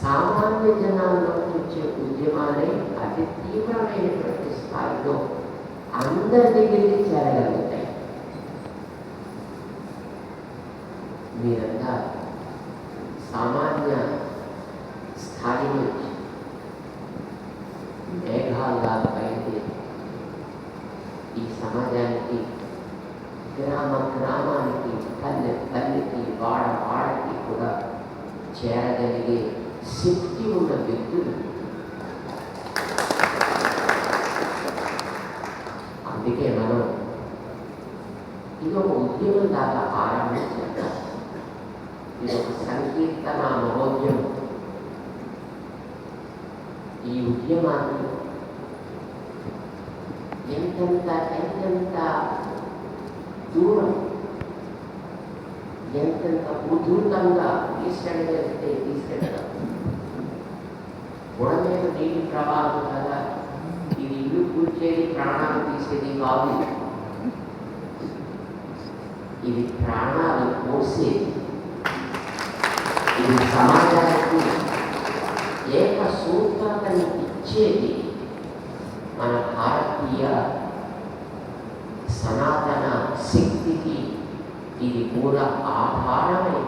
సామాన్య జనాల్లోకి వచ్చే ఉద్యమాలే అతి తీవ్రమైనటువంటి స్థాయిలో అందరి దగ్గరికి చేరగలుగుతాయి. మీరంతా సామాన్య స్థాయి నుంచి మేఘాల్లా బయలుదేరి ఈ సమాజానికి గ్రామ గ్రామానికి తల్లి తల్లికి వాడ వాడకి కూడా చేరగలిగే శక్తి ఉన్న వ్యక్తులు అందుకే మనం ఇది ఒక ఉద్యమం దాకా ఆరంభించాం ఇది ఒక సంకీర్తన మహోద్యమం. ఈ ఉద్యమాన్ని ఎంతెంత ఎంతెంత దూరం ఎంతెంత ఉధృతంగా తీసుకెళ్ళగలిగితే తీసుకెళ్ళడం. బుడ మీద నీటి ప్రవాహం కదా. ఇది ఇల్లు కూర్చేది ప్రాణాలు తీసేది కాదు ఇది ప్రాణాలు పోసేది ఇది సమాజానికి ఏక సూత్రతని ఇచ్చేది మన భారతీయ సనాతన శక్తికి ఇది కూడా ఆధారమే